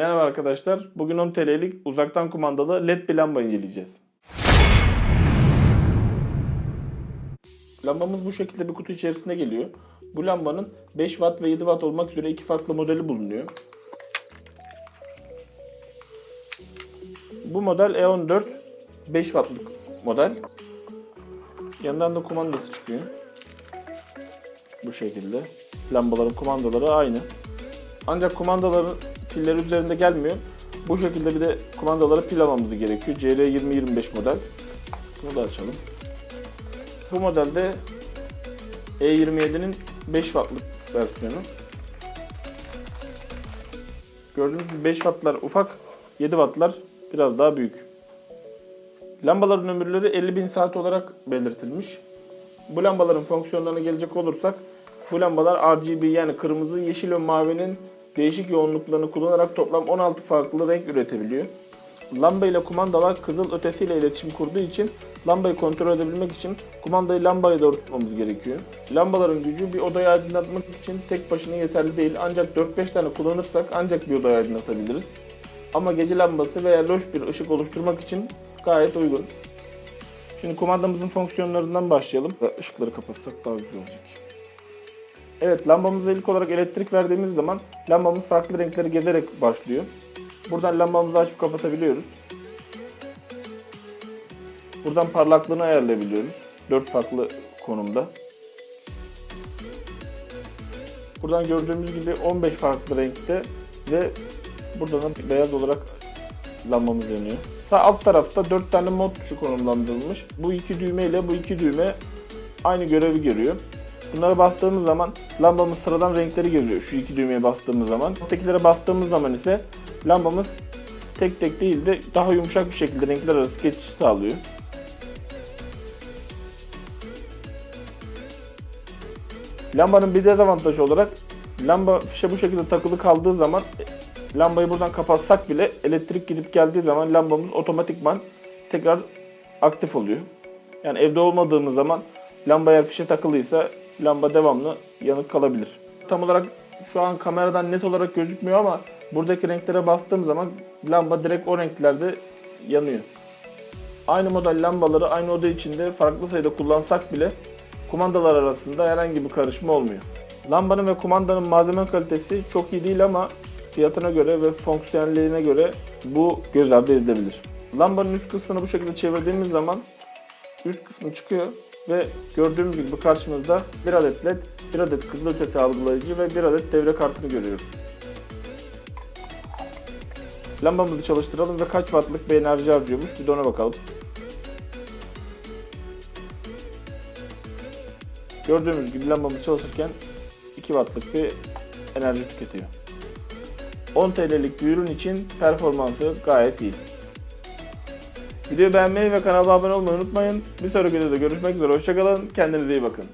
Merhaba arkadaşlar. Bugün 10 TL'lik uzaktan kumandalı LED bir lamba inceleyeceğiz. Lambamız bu şekilde bir kutu içerisinde geliyor. Bu lambanın 5 watt ve 7 watt olmak üzere iki farklı modeli bulunuyor. Bu model E14 5 wattlık model. Yanından da kumandası çıkıyor. Bu şekilde. Lambaların kumandaları aynı. Ancak kumandaların pilleri üzerinde gelmiyor. Bu şekilde bir de kumandalara pil almamız gerekiyor. CR2025 model. Bunu da açalım. Bu modelde E27'nin 5 wattlık versiyonu. Gördüğünüz gibi 5 wattlar ufak, 7 wattlar biraz daha büyük. Lambaların ömürleri 50.000 saat olarak belirtilmiş. Bu lambaların fonksiyonlarına gelecek olursak bu lambalar RGB yani kırmızı, yeşil ve mavinin değişik yoğunluklarını kullanarak toplam 16 farklı renk üretebiliyor. Lamba ile kumandalar kızıl ötesiyle iletişim kurduğu için lambayı kontrol edebilmek için kumandayı lambaya doğru tutmamız gerekiyor. Lambaların gücü bir odayı aydınlatmak için tek başına yeterli değil ancak 4-5 tane kullanırsak ancak bir odayı aydınlatabiliriz. Ama gece lambası veya loş bir ışık oluşturmak için gayet uygun. Şimdi kumandamızın fonksiyonlarından başlayalım. Işıkları kapatsak daha güzel olacak. Evet lambamıza ilk olarak elektrik verdiğimiz zaman lambamız farklı renkleri gezerek başlıyor. Buradan lambamızı açıp kapatabiliyoruz. Buradan parlaklığını ayarlayabiliyoruz. 4 farklı konumda. Buradan gördüğümüz gibi 15 farklı renkte ve burada da beyaz olarak lambamız yanıyor. Sağ alt tarafta 4 tane mod tuşu konumlandırılmış. Bu iki düğme ile bu iki düğme aynı görevi görüyor. Bunlara bastığımız zaman lambamız sıradan renkleri görüyor. Şu iki düğmeye bastığımız zaman. Alttakilere bastığımız zaman ise lambamız tek tek değil de daha yumuşak bir şekilde renkler arası geçiş sağlıyor. Lambanın bir dezavantajı olarak lamba fişe bu şekilde takılı kaldığı zaman lambayı buradan kapatsak bile elektrik gidip geldiği zaman lambamız otomatikman tekrar aktif oluyor. Yani evde olmadığımız zaman lamba eğer fişe takılıysa lamba devamlı yanık kalabilir. Tam olarak şu an kameradan net olarak gözükmüyor ama buradaki renklere bastığım zaman lamba direkt o renklerde yanıyor. Aynı model lambaları aynı oda içinde farklı sayıda kullansak bile kumandalar arasında herhangi bir karışma olmuyor. Lambanın ve kumandanın malzeme kalitesi çok iyi değil ama fiyatına göre ve fonksiyonelliğine göre bu göz ardı edilebilir. Lambanın üst kısmını bu şekilde çevirdiğimiz zaman üst kısmı çıkıyor ve gördüğümüz gibi karşımızda bir adet led, bir adet kızılötesi algılayıcı ve bir adet devre kartını görüyoruz. Lambamızı çalıştıralım ve kaç wattlık bir enerji harcıyormuş bir de ona bakalım. Gördüğümüz gibi lambamız çalışırken 2 wattlık bir enerji tüketiyor. 10 TL'lik bir ürün için performansı gayet iyi. Videoyu beğenmeyi ve kanala abone olmayı unutmayın. Bir sonraki videoda görüşmek üzere. Hoşçakalın. Kendinize iyi bakın.